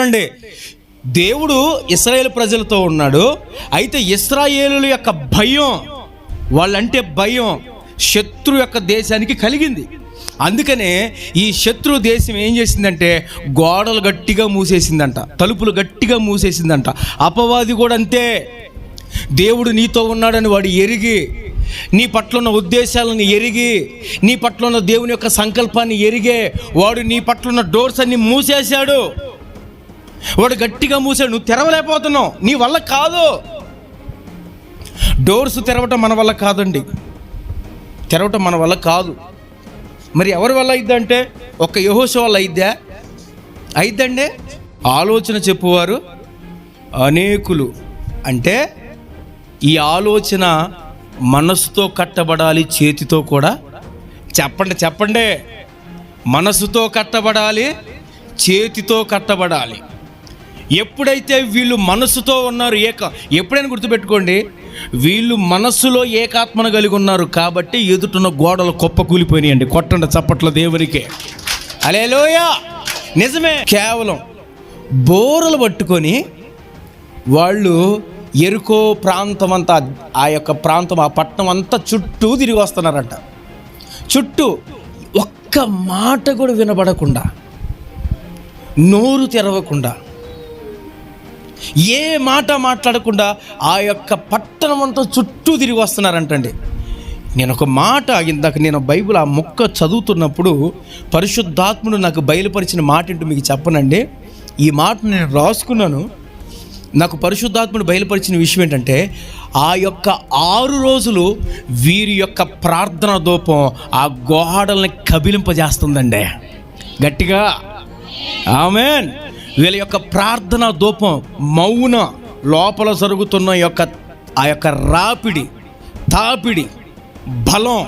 చూడండి. దేవుడు ఇస్రాయేల్ ప్రజలతో ఉన్నాడు. అయితే ఇస్రాయేలు యొక్క భయం వాళ్ళంటే భయం శత్రు యొక్క దేశానికి కలిగింది. అందుకనే ఈ శత్రు దేశం ఏం చేసిందంటే గోడలు గట్టిగా మూసేసిందంట తలుపులు గట్టిగా మూసేసిందంట. అపవాది కూడా అంతే. దేవుడు నీతో ఉన్నాడని వాడు ఎరిగి నీ పట్ల ఉన్న ఉద్దేశాలను ఎరిగి నీ పట్ల ఉన్న దేవుని యొక్క సంకల్పాన్ని ఎరిగే వాడు నీ పట్ల ఉన్న డోర్స్ అన్ని మూసేశాడు. వాడు గట్టిగా మూసాడు నువ్వు తెరవలేకపోతున్నావు నీ వల్ల కాదు. డోర్స్ తెరవటం మన వల్ల కాదండి. తెరవటం మన వల్ల కాదు. మరి ఎవరి వల్ల అయిద్దంటే ఒక యహోష వల్ల అయిద్దా? అయిద్దండి ఆలోచన చెప్పువారు అనేకులు. అంటే ఈ ఆలోచన మనసుతో కట్టబడాలి చేతితో కూడా. చెప్పండి చెప్పండి. మనసుతో కట్టబడాలి చేతితో కట్టబడాలి. ఎప్పుడైతే వీళ్ళు మనసుతో ఉన్నారు ఏక ఎప్పుడైనా గుర్తుపెట్టుకోండి వీళ్ళు మనస్సులో ఏకాత్మను కలిగి ఉన్నారు కాబట్టి ఎదుటిన్న గోడలు కుప్ప కూలిపోయినాయండి కొట్టండి చప్పట్ల దేవునికి. అలేలోయ నిజమే. కేవలం బోరలు పట్టుకొని వాళ్ళు ఎరుకో ప్రాంతం అంతా ఆ యొక్క ప్రాంతం ఆ పట్టణం అంతా చుట్టూ తిరిగి వస్తున్నారంట. చుట్టూ ఒక్క మాట కూడా వినబడకుండా నోరు తెరవకుండా ఏ మాట మాట్లాడకుండా ఆ యొక్క పట్టణం అంతా చుట్టూ తిరిగి వస్తున్నారంటండి. నేను ఒక మాట ఇందాక నేను బైబిల్ ఆ మొక్క చదువుతున్నప్పుడు పరిశుద్ధాత్ముడు నాకు బయలుపరిచిన మాట ఏంటో మీకు చెప్పనండి. ఈ మాట నేను రాసుకున్నాను. నాకు పరిశుద్ధాత్ముడు బయలుపరిచిన విషయం ఏంటంటే ఆ యొక్క ఆరు రోజులు వీరి యొక్క ప్రార్థన దూపం ఆ గోడల్ని కబిలింపజేస్తుందండి. గట్టిగా. ఆమెన్. వీళ్ళ యొక్క ప్రార్థన దూపం మౌన లోపల జరుగుతున్న యొక్క ఆ యొక్క రాపిడి తాపిడి బలం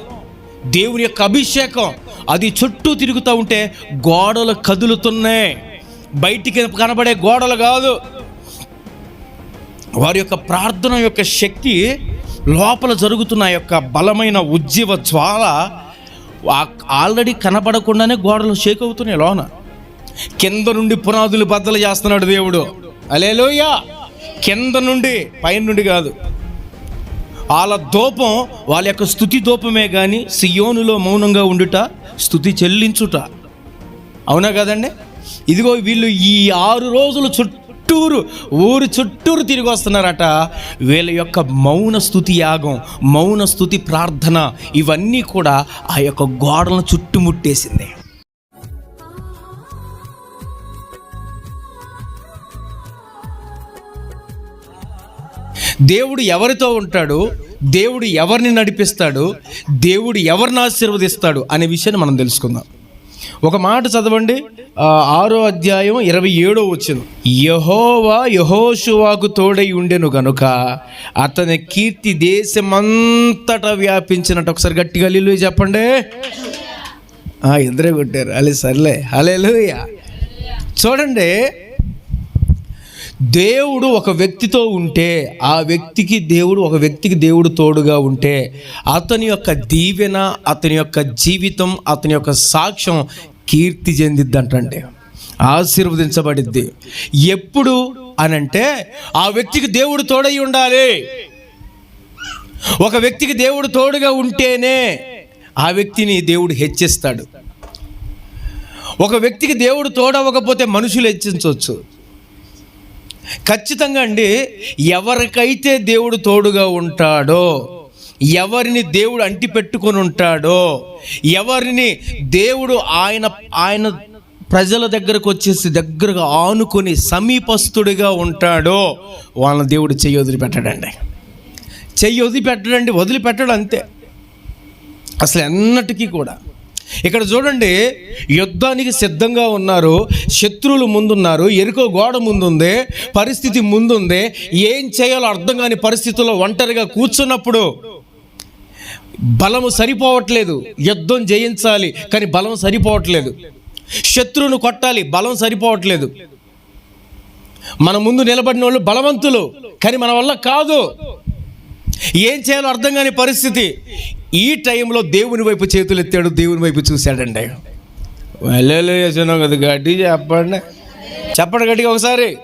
దేవుని యొక్క అభిషేకం అది చుట్టూ తిరుగుతూ ఉంటే గోడలు కదులుతున్నాయి. బయటికి కనబడే గోడలు కాదు. వారి యొక్క ప్రార్థన యొక్క శక్తి లోపల జరుగుతున్న ఆ యొక్క బలమైన ఉజ్జీవ జ్వాల ఆల్రెడీ కనబడకుండానే గోడలు షేక్ అవుతున్నాయి లోన. కింద నుండి పునాదులు బద్దలు చేస్తున్నాడు దేవుడు. అలేలోయ కింద నుండి పైన నుండి కాదు. వాళ్ళ దూపం వాళ్ళ యొక్క స్థుతి దూపమే కానీ సియోనులో మౌనంగా ఉండుట స్థుతి చెల్లించుట. అవునా కదండి? ఇదిగో వీళ్ళు ఈ ఆరు రోజులు చుట్టూరు ఊరు చుట్టూరు తిరిగి వస్తున్నారట. వీళ్ళ యొక్క మౌన స్థుతి యాగం మౌన స్థుతి ప్రార్థన ఇవన్నీ కూడా ఆ యొక్క గోడలను చుట్టుముట్టేసింది. దేవుడు ఎవరితో ఉంటాడు? దేవుడు ఎవరిని నడిపిస్తాడు? దేవుడు ఎవరిని ఆశీర్వదిస్తాడు? అనే విషయాన్ని మనం తెలుసుకుందాం. ఒక మాట చదవండి. ఆరో అధ్యాయం ఇరవై ఏడో వచ్చిన యహోవా యహోషువాకు తోడై ఉండెను గనుక అతని కీర్తి దేశమంతటా వ్యాపించినట్టు. ఒకసారి గట్టిగా లీలు చెప్పండి. ఇద్దరే కొట్టారు. అలే సర్లే. అలే చూడండి. దేవుడు ఒక వ్యక్తితో ఉంటే ఆ వ్యక్తికి దేవుడు ఒక వ్యక్తికి దేవుడు తోడుగా ఉంటే అతని యొక్క దీవెన అతని యొక్క జీవితం అతని యొక్క సాక్ష్యం కీర్తి చెందిద్దంటండి ఆశీర్వదించబడిద్ది. ఎప్పుడు అనంటే ఆ వ్యక్తికి దేవుడు తోడై ఉండాలి. ఒక వ్యక్తికి దేవుడు తోడుగా ఉంటేనే ఆ వ్యక్తిని దేవుడు హెచ్చిస్తాడు. ఒక వ్యక్తికి దేవుడు తోడవకపోతే మనుషులు హెచ్చించవచ్చు ఖచ్చితంగా అండి ఎవరికైతే దేవుడు తోడుగా ఉంటాడో ఎవరిని దేవుడు అంటి పెట్టుకొని ఉంటాడో ఎవరిని దేవుడు ఆయన ఆయన ప్రజల దగ్గరకు వచ్చేసి దగ్గరగా ఆనుకొని సమీపస్తుడిగా ఉంటాడో వాళ్ళని దేవుడు చెయ్యి వదిలిపెట్టడండి. చెయ్యి వదిలిపెట్టడండి వదిలిపెట్టడం అంతే. అసలు ఎన్నటికీ కూడా. ఇక్కడ చూడండి యుద్ధానికి సిద్ధంగా ఉన్నారు శత్రువులు ముందున్నారు ఎరుకో గోడ ముందుంది పరిస్థితి ముందుంది ఏం చేయాలో అర్థం కాని పరిస్థితుల్లో ఒంటరిగా కూర్చున్నప్పుడు బలము సరిపోవట్లేదు యుద్ధం జయించాలి కానీ బలం సరిపోవట్లేదు. శత్రువును కొట్టాలి బలం సరిపోవట్లేదు. మన ముందు నిలబడిన వాళ్ళు బలవంతులు కానీ మన వల్ల కాదు. ఏం చేయాలో అర్థం కాని పరిస్థితి. ఈ టైంలో దేవుని వైపు చేతులు ఎత్తాడు దేవుని వైపు చూశాడండి వెళ్ళలేదు కదా గడ్డి చెప్పండి. చెప్పండి గట్టిగా ఒకసారి.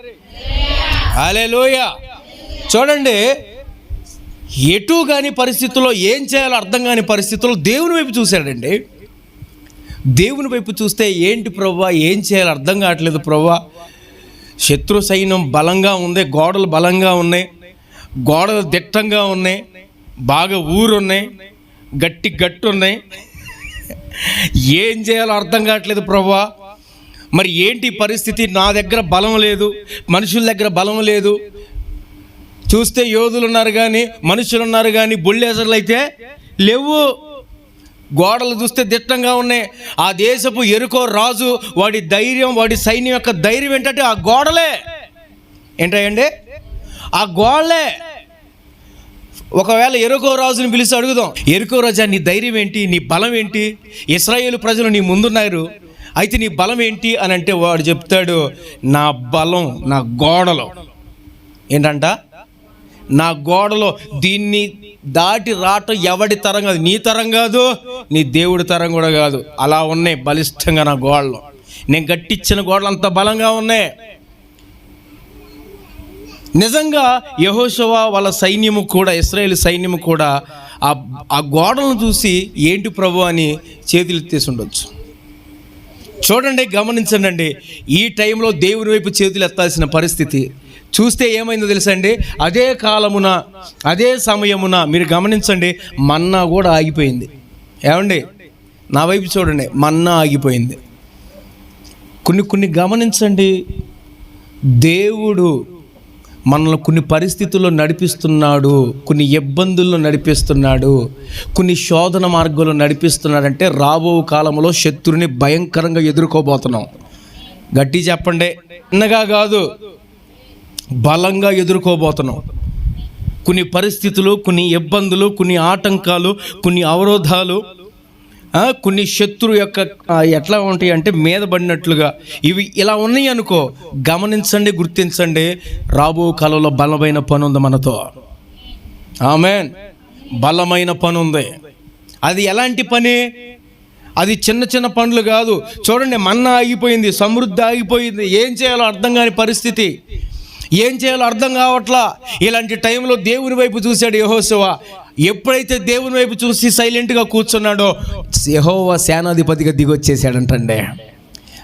అలే చూడండి ఎటు కాని పరిస్థితుల్లో ఏం చేయాలో అర్థం కాని పరిస్థితుల్లో దేవుని వైపు చూశాడండి. దేవుని వైపు చూస్తే ఏంటి ప్రవ్వా ఏం చేయాలో అర్థం కావట్లేదు ప్రవ్వా. శత్రు సైన్యం బలంగా ఉంది గోడలు బలంగా ఉన్నాయి. గోడలు దిట్టంగా ఉన్నాయి బాగా ఊరున్నాయి గట్టి గట్టు ఉన్నాయి ఏం చేయాలో అర్థం కావట్లేదు ప్రభా. మరి ఏంటి పరిస్థితి? నా దగ్గర బలం లేదు మనుషుల దగ్గర బలం లేదు. చూస్తే యోధులు ఉన్నారు కానీ మనుషులు ఉన్నారు కానీ బుల్లేజర్లు అయితే లేవు. గోడలు చూస్తే దిట్టంగా ఉన్నాయి. ఆ దేశపు ఎరుకో రాజు వాడి ధైర్యం వాడి సైన్యం యొక్క ధైర్యం ఏంటంటే ఆ గోడలే. ఏంటండి ఆ గోడలే ఒకవేళ ఎరుకో రాజుని పిలిచి అడుగుదాం ఎరుకో రాజా నీ ధైర్యం ఏంటి? నీ బలం ఏంటి? ఇస్రాయేల్ ప్రజలు నీ ముందున్నారు. అయితే నీ బలం ఏంటి? అని అంటే వాడు చెప్తాడు నా బలం నా గోడలో. ఏంటంట? నా గోడలో దీన్ని దాటి రావటం ఎవడి తరం కాదు? నీ తరం కాదు నీ దేవుడి తరం కూడా కాదు. అలా ఉన్నాయి బలిష్టంగా నా గోడలు. నేను గట్టిచ్చిన గోడలు అంత బలంగా ఉన్నాయి. నిజంగా యహోశవా వాళ్ళ సైన్యము కూడా ఇస్రాయేల్ సైన్యము కూడా ఆ ఆ గోడలను చూసి ఏంటి ప్రభు అని చేతులు ఎత్తేసి ఉండొచ్చు చూడండి గమనించండి ఈ టైంలో దేవుని వైపు చేతులు ఎత్తాల్సిన పరిస్థితి. చూస్తే ఏమైందో తెలుసా అండి? అదే కాలమున అదే సమయమున మీరు గమనించండి మన్నా కూడా ఆగిపోయింది. ఏమండి? నా వైపు చూడండి మన్నా ఆగిపోయింది. కొన్ని కొన్ని గమనించండి. దేవుడు మనల్ని కొన్ని పరిస్థితుల్లో నడిపిస్తున్నాడు కొన్ని ఇబ్బందుల్లో నడిపిస్తున్నాడు కొన్ని శోధన మార్గంలో నడిపిస్తున్నాడంటే రాబో కాలంలో శత్రుని భయంకరంగా ఎదుర్కోబోతున్నాం. గట్టి చెప్పండి. చిన్నగా కాదు బలంగా ఎదుర్కోబోతున్నాం. కొన్ని పరిస్థితులు కొన్ని ఇబ్బందులు కొన్ని ఆటంకాలు కొన్ని అవరోధాలు కొన్ని శత్రు యొక్క ఎట్లా ఉంటాయి అంటే మీద పడినట్లుగా. ఇవి ఇలా ఉన్నాయి అనుకో గమనించండి గుర్తించండి. రాబో కాలంలో బలమైన పని ఉంది మనతో. ఆమెన్. బలమైన పని ఉంది. అది ఎలాంటి పని? అది చిన్న చిన్న పనులు కాదు. చూడండి మన్న ఆగిపోయింది సమృద్ధి ఆగిపోయింది. ఏం చేయాలో అర్థం కాని పరిస్థితి. ఏం చేయాలో అర్థం కావట్లా. ఇలాంటి టైంలో దేవుని వైపు చూశాడు యహోశివ ఎప్పుడైతే దేవుని వైపు చూసి సైలెంట్గా కూర్చున్నాడో యహోవా సేనాధిపతిగా దిగొచ్చేసాడంటండి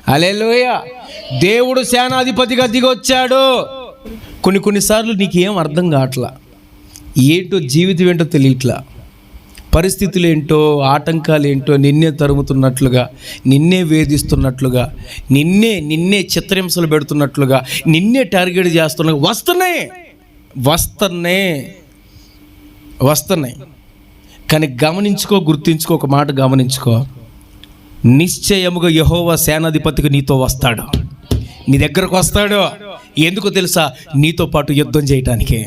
అలెలోయ దేవుడు సేనాధిపతిగా దిగొచ్చాడు. కొన్ని కొన్నిసార్లు నీకేం అర్థం కావట్లా? ఏంటో జీవితం ఏంటో తెలియట్లా? పరిస్థితులు ఏంటో ఆటంకాలు ఏంటో నిన్నే తరుముతున్నట్లుగా నిన్నే వేధిస్తున్నట్లుగా నిన్నే నిన్నే చిత్రహింసలు పెడుతున్నట్లుగా నిన్నే టార్గెట్ చేస్తున్నా వస్తున్నాయి. వస్తున్నాయి. వస్తున్నాయి. కానీ గమనించుకో గుర్తించుకో ఒక మాట గమనించుకో. నిశ్చయముగా యహోవ సేనాధిపతికి నీతో వస్తాడు. నీ దగ్గరకు వస్తాడు. ఎందుకు తెలుసా? నీతో పాటు యుద్ధం చేయటానికి.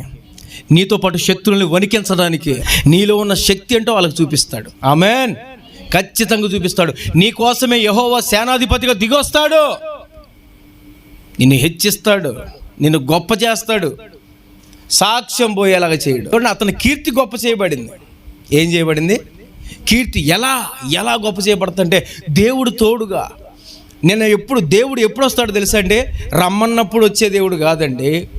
నీతో పాటు శక్తుల్ని వణికించడానికి. నీలో ఉన్న శక్తి ఏంటో వాళ్ళకి చూపిస్తాడు. ఆమెన్. ఖచ్చితంగా చూపిస్తాడు. నీ కోసమే యహోవా సేనాధిపతిగా దిగొస్తాడు. నిన్ను హెచ్చిస్తాడు. నిన్ను గొప్ప చేస్తాడు. సాక్ష్యం పోయేలాగా చేయడు. చూడండి అతని కీర్తి గొప్ప చేయబడింది. ఏం చేయబడింది? కీర్తి ఎలా ఎలా గొప్ప చేయబడుతుంటే దేవుడు తోడుగా. నేను ఎప్పుడు దేవుడు ఎప్పుడు వస్తాడు తెలుసా అండి? రమ్మన్నప్పుడు వచ్చే దేవుడు కాదండి.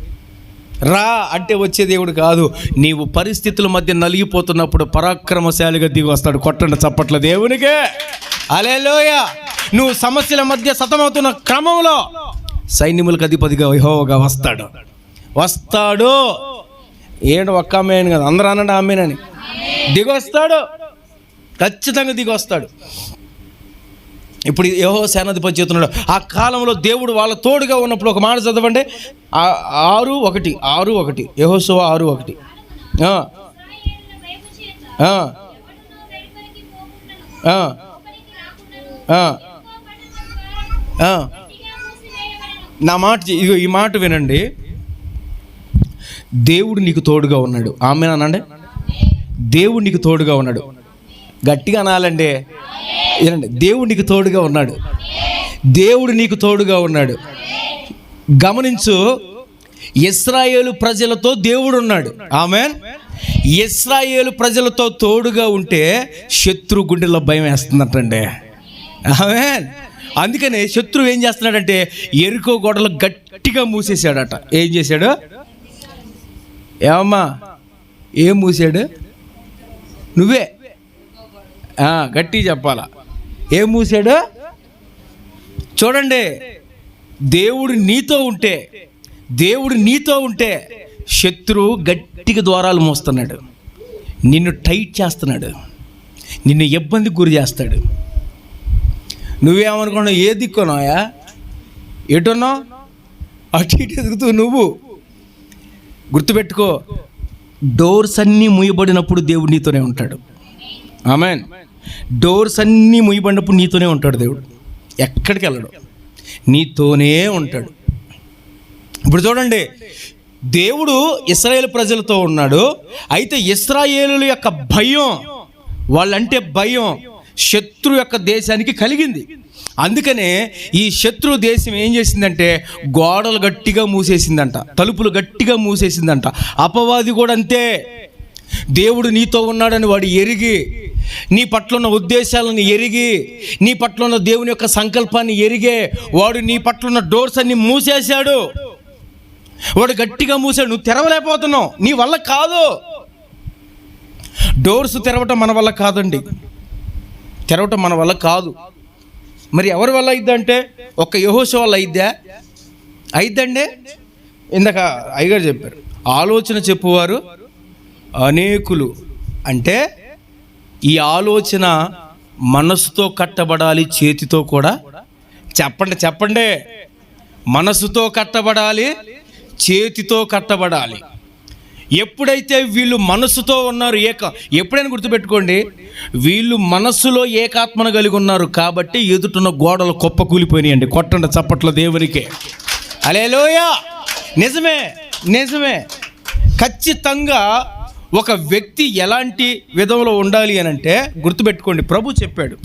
రా అంటే వచ్చే దేవుడు కాదు. నీవు పరిస్థితుల మధ్య నలిగిపోతున్నప్పుడు పరాక్రమశాలిగా దిగి వస్తాడు. కొట్టండి చప్పట్ల దేవునికే. అలేలోయ నువ్వు సమస్యల మధ్య సతమవుతున్న క్రమంలో సైన్యములకు అధిపతిగా యెహోవాగా వస్తాడు. వస్తాడు. ఏంటి ఒక్క అమ్మేయను కదా అందరూ అనండి అమ్మేనని దిగొస్తాడు. ఖచ్చితంగా దిగొస్తాడు. ఇప్పుడు యహో సేనాధిపతి చెప్తున్నాడు ఆ కాలంలో దేవుడు వాళ్ళ తోడుగా ఉన్నప్పుడు ఒక మాట చదవండి. ఆరు ఒకటి ఆరు ఒకటి యహోశివ ఆరు ఒకటి. నా మాట ఇగో ఈ మాట వినండి. దేవుడు నీకు తోడుగా ఉన్నాడు. ఆమె అనండి? దేవుడు నీకు తోడుగా ఉన్నాడు. గట్టిగా అనాలండి. ఏనండి దేవుడు నీకు తోడుగా ఉన్నాడు. దేవుడు నీకు తోడుగా ఉన్నాడు. గమనించు. ఇస్రాయేలు ప్రజలతో దేవుడు ఉన్నాడు. ఆమె ఇస్రాయేలు ప్రజలతో తోడుగా ఉంటే శత్రు గుండెల్లో భయం వేస్తుందటండి. ఆమె అందుకనే శత్రువు ఏం చేస్తున్నాడంటే ఎరుకో గోడలు గట్టిగా మూసేశాడట. ఏం చేశాడు? ఏమమ్మా? ఏం మూసాడు? నువ్వే. గట్టి చెప్పాలా. ఏం మూసాడు? చూడండి. దేవుడు నీతో ఉంటే దేవుడు నీతో ఉంటే శత్రువు గట్టిగా ద్వారాలు మోస్తున్నాడు. నిన్ను టైట్ చేస్తున్నాడు. నిన్ను ఇబ్బందికి గురి చేస్తాడు. నువ్వేమనుకున్నావు? ఏ దిక్కున్నాయా ఎటున్నావు? అటు ఇటు ఎదుగుతూ నువ్వు. గుర్తుపెట్టుకో డోర్స్ అన్నీ ముయ్యబడినప్పుడు దేవుడు నీతోనే ఉంటాడు. ఆమెన్. డోర్స్ అన్నీ ముయ్యబడినప్పుడు నీతోనే ఉంటాడు దేవుడు. ఎక్కడికి వెళ్ళడు. నీతోనే ఉంటాడు. ఇప్పుడు చూడండి దేవుడు ఇస్రాయేల్ ప్రజలతో ఉన్నాడు. అయితే ఇస్రాయేలు యొక్క భయం వాళ్ళంటే భయం. శత్రు యొక్క దేశానికి కలిగింది. అందుకనే ఈ శత్రు దేశం ఏం చేసిందంటే గోడలు గట్టిగా మూసేసిందంట తలుపులు గట్టిగా మూసేసిందంట. అపవాది కూడా అంతే. దేవుడు నీతో ఉన్నాడని వాడు ఎరిగి నీ పట్ల ఉన్న ఉద్దేశాలను ఎరిగి నీ పట్ల ఉన్న దేవుని యొక్క సంకల్పాన్ని ఎరిగే వాడు నీ పట్ల ఉన్న డోర్స్ అన్ని మూసేశాడు. వాడు గట్టిగా మూసాడు నువ్వు తెరవలేకపోతున్నావు నీ వల్ల కాదు. డోర్స్ తెరవటం మన వల్ల కాదండి. తెరవటం మన వల్ల కాదు. మరి ఎవరి వల్ల అయిద్దంటే ఒక యహోశ వల్ల అయిద్దా? అయిద్దండి ఇందాక అయ్యగారు చెప్పారు ఆలోచన చెప్పువారు అనేకులు. అంటే ఈ ఆలోచన మనసుతో కట్టబడాలి చేతితో కూడా. చెప్పండి చెప్పండి. మనసుతో కట్టబడాలి చేతితో కట్టబడాలి. ఎప్పుడైతే వీళ్ళు మనసుతో ఉన్నారు ఏక ఎప్పుడైనా గుర్తుపెట్టుకోండి వీళ్ళు మనస్సులో ఏకాత్మను కలిగి ఉన్నారు కాబట్టి ఎదుటిన్న గోడలు కుప్ప కూలిపోయినాయండి కొట్టండి చప్పట్ల దేవునికే. అలేలోయ నిజమే నిజమే. ఖచ్చితంగా ఒక వ్యక్తి ఎలాంటి విధంలో ఉండాలి అని అంటే గుర్తుపెట్టుకోండి ప్రభు చెప్పాడు.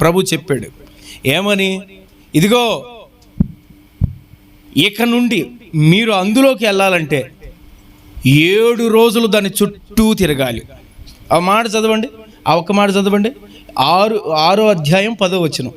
ప్రభు చెప్పాడు. ఏమని? ఇదిగో ఇక నుండి మీరు అందులోకి వెళ్ళాలంటే ఏడు రోజులు దాని చుట్టూ తిరగాలి. ఆ మాట చదవండి. ఆ ఒక్క మాట చదవండి. ఆరు ఆరో అధ్యాయం పదో వచ్చిన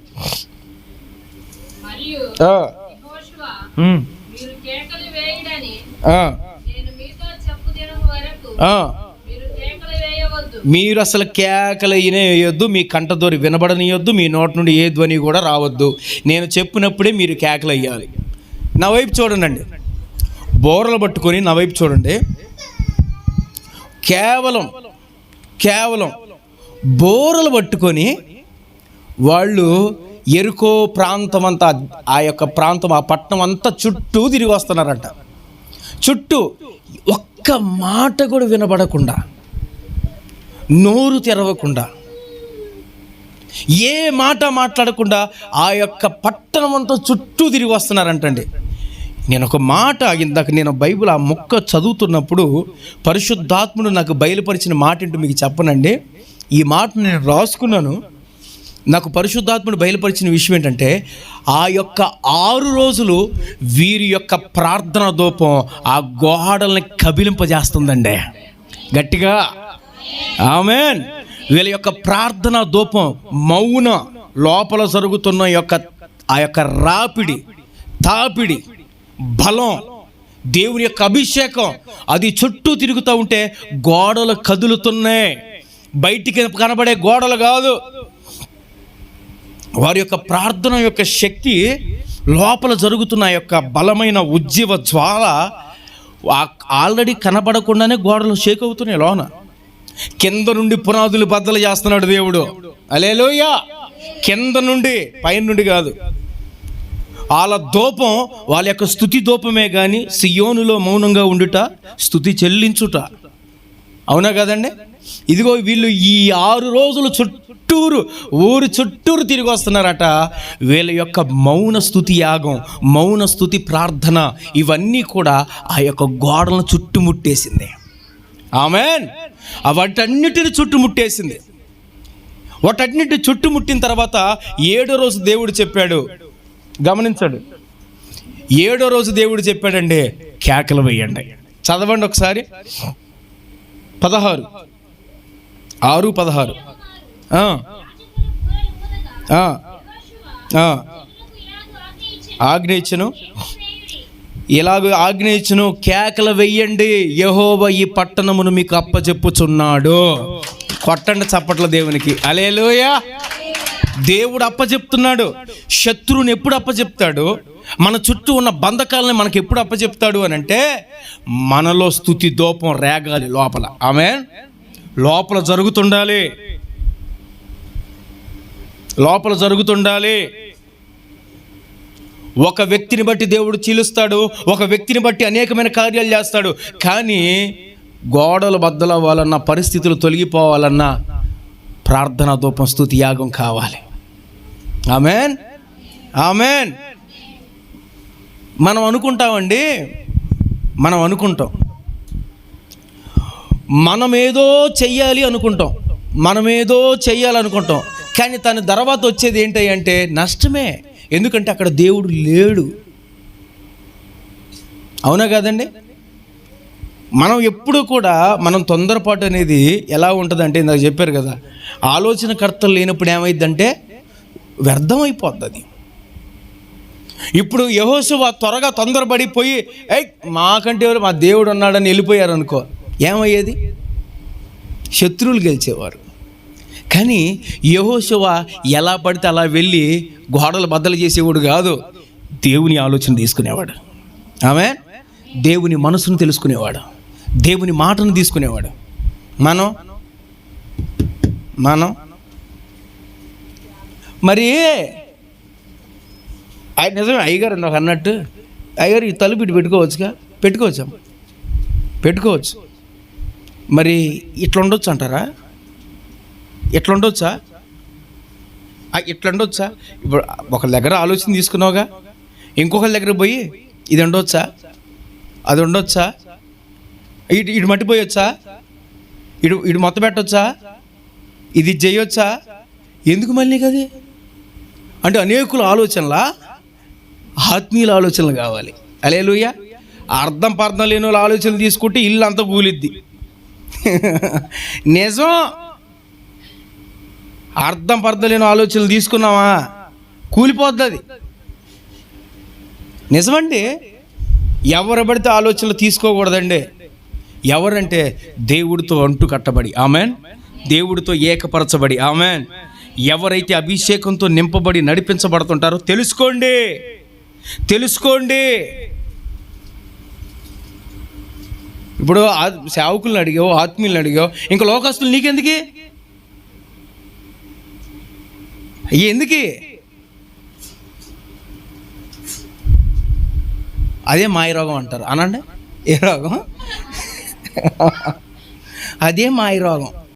మీరు అసలు కేకలు వేయొద్దు మీ కంటదోరి వినబడనియొద్దు మీ నోటి నుండి ఏ ధ్వని కూడా రావద్దు. నేను చెప్పినప్పుడే మీరు కేకలు వేయాలి. నా వైపు చూడండి బోరలు పట్టుకొని నా వైపు చూడండి. కేవలం కేవలం బోరలు పట్టుకొని వాళ్ళు ఎరుకో ప్రాంతం అంతా ఆ యొక్క ప్రాంతం ఆ పట్టణం అంతా చుట్టూ తిరిగి వస్తున్నారంట. చుట్టూ ఒక్క మాట కూడా వినబడకుండా నోరు తెరవకుండా ఏ మాట మాట్లాడకుండా ఆ యొక్క పట్టణం అంతా చుట్టూ తిరిగి వస్తున్నారంటండి. నేను ఒక మాట ఇందాక నేను బైబిల్ ఆ మొక్క చదువుతున్నప్పుడు పరిశుద్ధాత్ముడు నాకు బయలుపరిచిన మాట ఏంటో మీకు చెప్పనండి. ఈ మాట నేను రాసుకున్నాను. నాకు పరిశుద్ధాత్ముడు బయలుపరిచిన విషయం ఏంటంటే ఆ యొక్క ఆరు రోజులు వీరి యొక్క ప్రార్థన దూపం ఆ గోహాడల్ని కబిలింపజేస్తుందండి. గట్టిగా. ఆమెన్. వీళ్ళ యొక్క ప్రార్థన దూపం మౌన లోపల జరుగుతున్న యొక్క ఆ యొక్క రాపిడి తాపిడి బలం దేవుని యొక్క అభిషేకం. అది చుట్టూ తిరుగుతూ ఉంటే గోడలు కదులుతున్నాయి. బయటికి కనబడే గోడలు కాదు. వారి యొక్క ప్రార్థన యొక్క శక్తి లోపల జరుగుతున్న యొక్క బలమైన ఉజ్జీవ జ్వాల ఆల్రెడీ కనబడకుండానే గోడలు షేక్ అవుతున్నాయి లోన. కింద నుండి పునాదులు బద్దలు చేస్తున్నాడు దేవుడు. అలేలోయ కింద నుండి పైన నుండి కాదు. వాళ్ళ దూపం వాళ్ళ యొక్క స్థుతి దూపమే కానీ సియోనులో మౌనంగా ఉండుట స్థుతి చెల్లించుట. అవునా కదండి? ఇదిగో వీళ్ళు ఈ ఆరు రోజులు చుట్టూరు ఊరు చుట్టూరు తిరిగి వస్తున్నారట. వీళ్ళ యొక్క మౌన స్థుతి యాగం మౌన స్థుతి ప్రార్థన ఇవన్నీ కూడా ఆ యొక్క గోడలను చుట్టుముట్టేసింది. ఆమెన్. వాటన్నిటిని చుట్టుముట్టేసింది. వాటన్నిటి చుట్టుముట్టిన తర్వాత ఏడో రోజు దేవుడు చెప్పాడు గమనించండి. ఏడో రోజు దేవుడు చెప్పాడండి కేకలు వేయండి. చదవండి ఒకసారి. పదహారు. ఆరు పదహారు. ఆ, ఆజ్ఞ ఇలాగ ఆజ్ఞ ఇచ్చును కేకలు వెయ్యండి యహోవ ఈ పట్టణమును మీకు అప్పచెప్పుచున్నాడు కొట్టండి చప్పట్ల దేవునికి. అలేలోయా దేవుడు అప్పచెప్తున్నాడు శత్రువుని ఎప్పుడు అప్పచెప్తాడు మన చుట్టూ ఉన్న బంధకాలని మనకి ఎప్పుడు అప్పచెప్తాడు అని అంటే మనలో స్థుతి దోపం రేగాలి లోపల. ఆమె లోపల జరుగుతుండాలి. లోపల జరుగుతుండాలి. ఒక వ్యక్తిని బట్టి దేవుడు చీలుస్తాడు ఒక వ్యక్తిని బట్టి అనేకమైన కార్యాలు చేస్తాడు. కానీ గోడలు బద్దలవ్వాలన్నా పరిస్థితులు తొలగిపోవాలన్నా ప్రార్థన ధూపం స్థుతి యాగం కావాలి. ఆమెన్? ఆమెన్? మనం అనుకుంటామండి మనం అనుకుంటాం. మనమేదో చెయ్యాలి అనుకుంటాం. మనమేదో చెయ్యాలనుకుంటాం. కానీ తన తర్వాత వచ్చేది ఏంటి అంటే నష్టమే. ఎందుకంటే అక్కడ దేవుడు లేడు. అవునా కాదండి? మనం ఎప్పుడు కూడా మనం తొందరపాటు అనేది ఎలా ఉంటుందంటే ఇందాక చెప్పారు కదా ఆలోచనకర్తలు లేనప్పుడు ఏమైందంటే వ్యర్థం అయిపోద్ది అది ఇప్పుడు యహోశువ త్వరగా తొందరపడిపోయి ఏ మాకంటే ఎవరు మా దేవుడు ఉన్నాడని వెళ్ళిపోయారు అనుకో ఏమయ్యేది? శత్రువులు గెలిచేవారు. కానీ యహోశువ ఎలా పడితే అలా వెళ్ళి గోడలు బద్దలు చేసేవాడు కాదు దేవుని ఆలోచన తీసుకునేవాడు. ఆమె దేవుని మనసును తెలుసుకునేవాడు. దేవుని మాటను తీసుకునేవాడు. మనం? మనం? మరి నిజమే అయ్యగారు నాకు అన్నట్టు అయ్యగారు ఈ తలుపు ఇటు పెట్టుకోవచ్చుగా? పెట్టుకోవచ్చా. పెట్టుకోవచ్చు. మరి ఇట్లా ఉండొచ్చు అంటారా? ఇట్లా ఉండొచ్చా? ఇట్లా ఉండొచ్చా? ఇప్పుడు ఒకరి దగ్గర ఆలోచన తీసుకున్నావుగా? ఇంకొకరి దగ్గర పోయి ఇది ఉండొచ్చా? అది ఉండొచ్చా? ఇటు ఇటు మట్టిపోయొచ్చా ఇటు ఇటు మొత్తం పెట్టొచ్చా? ఇది చేయొచ్చా ఎందుకు మళ్ళీ కది అంటే అనేకుల ఆలోచనలా? ఆత్మీయుల ఆలోచనలు కావాలి. అలే లూయ అర్థం పర్థం లేని వాళ్ళ ఆలోచనలు తీసుకుంటే ఇల్లు అంతా కూలిద్ది. నిజం? అర్థం పర్థం లేని ఆలోచనలు తీసుకున్నావా? కూలిపోద్ది అది. నిజమండి? ఎవరు పడితే ఆలోచనలు తీసుకోకూడదండి. ఎవరంటే దేవుడితో అంటు కట్టబడి. ఆమెన్? దేవుడితో ఏకపరచబడి. ఆమెన్? ఎవరైతే అభిషేకంతో నింపబడి నడిపించబడుతుంటారో తెలుసుకోండి. తెలుసుకోండి. ఇప్పుడు సేవకులను అడిగావు ఆత్మీయులను అడిగావు ఇంకా లోకస్తులు నీకెందుకు? ఎందుకు? అదే మాయ రోగం అంటారు. అనండి? ఏ రోగం? అదే మాయ రోగం